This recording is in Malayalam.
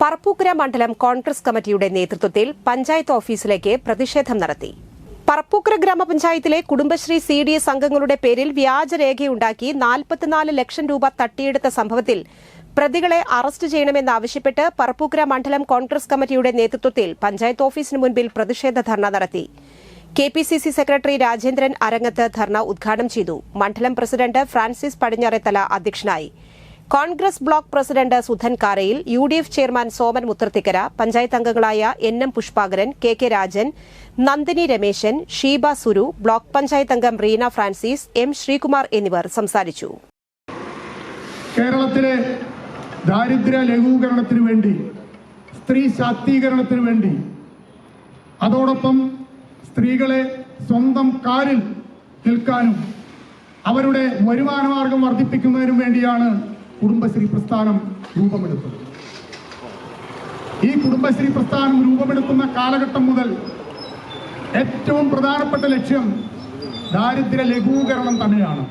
പറപ്പൂക്കര മണ്ഡലം കോൺഗ്രസ് കമ്മിറ്റിയുടെ നേതൃത്വത്തിൽ പഞ്ചായത്ത് ഓഫീസിലേക്ക് പ്രതിഷേധം നടത്തി. പറപ്പൂക്കര ഗ്രാമപഞ്ചായത്തിലെ കുടുംബശ്രീ സി ഡി എസ് അംഗങ്ങളുടെ പേരിൽ വ്യാജരേഖയുണ്ടാക്കി നാൽപ്പത്തിനാല് ലക്ഷം രൂപ തട്ടിയെടുത്ത സംഭവത്തിൽ പ്രതികളെ അറസ്റ്റ് ചെയ്യണമെന്നാവശ്യപ്പെട്ട് പറപ്പൂക്കര മണ്ഡലം കോൺഗ്രസ് കമ്മിറ്റിയുടെ നേതൃത്വത്തിൽ പഞ്ചായത്ത് ഓഫീസിന് മുൻപിൽ പ്രതിഷേധ ധർണ നടത്തി. K P C C secretary Rajendran Arangath dharna ഉദ്ഘാടനം ചെയ്തു. മണ്ഡലം പ്രസിഡന്റ് ഫ്രാൻസിസ് പടിഞ്ഞാറേത്തല അധ്യക്ഷനായി. Congress block president Sudhan Karayil U D F chairman Soman Muthrathikkara panchayat അംഗങ്ങളായ N M Pushpakaran K K Rajan Nandini Rameshan Sheeba Suru block panchayat അംഗം റീന ഫ്രാൻസിസ് എം ശ്രീകുമാർ എന്നിവർ സംസാരിച്ചു. കേരളത്തിലെ ദാരിദ്ര്യ ലഘൂകരണത്തിനു വേണ്ടി സ്ത്രീ ശാക്തീകരണത്തിനു വേണ്ടി അതോടൊപ്പം സ്ത്രീകളെ സ്വന്തം കാലിൽ നിൽക്കാനും അവരുടെ വരുമാനമാർഗം വർദ്ധിപ്പിക്കുന്നതിനും വേണ്ടിയാണ് കുടുംബശ്രീ പ്രസ്ഥാനം രൂപമെടുത്തത് ഈ കുടുംബശ്രീ പ്രസ്ഥാനം രൂപമെടുക്കുന്ന കാലഘട്ടം മുതൽ ഏറ്റവും പ്രധാനപ്പെട്ട ലക്ഷ്യം ദാരിദ്ര്യ ലഘൂകരണം തന്നെയാണ്.